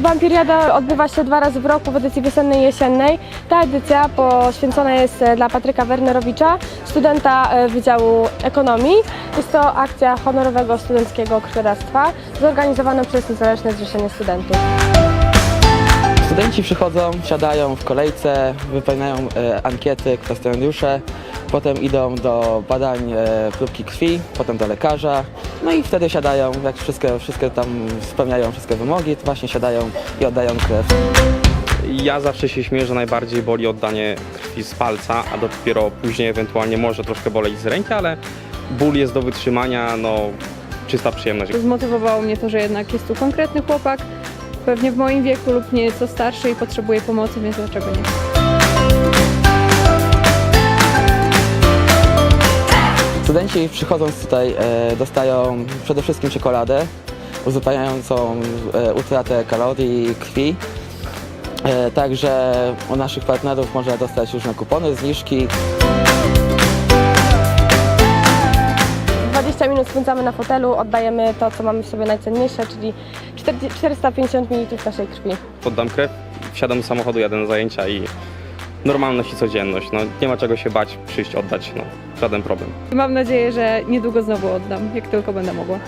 Wampiriada odbywa się dwa razy w roku w edycji wiosennej i jesiennej. Ta edycja poświęcona jest e, dla Patryka Wernerowicza, studenta e, Wydziału Ekonomii. Jest to akcja honorowego studenckiego krwiodawstwa zorganizowana przez Niezależne Zrzeszenie Studentów. Studenci przychodzą, siadają w kolejce, wypełniają e, ankiety, kwestionariusze, potem idą do badań e, próbki krwi, potem do lekarza, no i wtedy siadają, jak wszystkie, wszystkie tam spełniają wszystkie wymogi, to właśnie siadają i oddają krew. Ja zawsze się śmieję, że najbardziej boli oddanie krwi z palca, a dopiero później ewentualnie może troszkę boleć z ręki, ale ból jest do wytrzymania, no czysta przyjemność. Zmotywowało mnie to, że jednak jest tu konkretny chłopak, pewnie w moim wieku lub nieco starszy i potrzebuje pomocy, więc dlaczego nie? Studenci przychodząc tutaj e, dostają przede wszystkim czekoladę uzupełniającą e, utratę kalorii krwi. E, Także u naszych partnerów można dostać różne kupony, zniżki. 20 minut spędzamy na fotelu, oddajemy to, co mamy w sobie najcenniejsze, czyli 40 450 ml naszej krwi. Oddam krew, wsiadam do samochodu, jadę na zajęcia i normalność i codzienność. No, nie ma czego się bać, przyjść, oddać, no, żaden problem. Mam nadzieję, że niedługo znowu oddam, jak tylko będę mogła.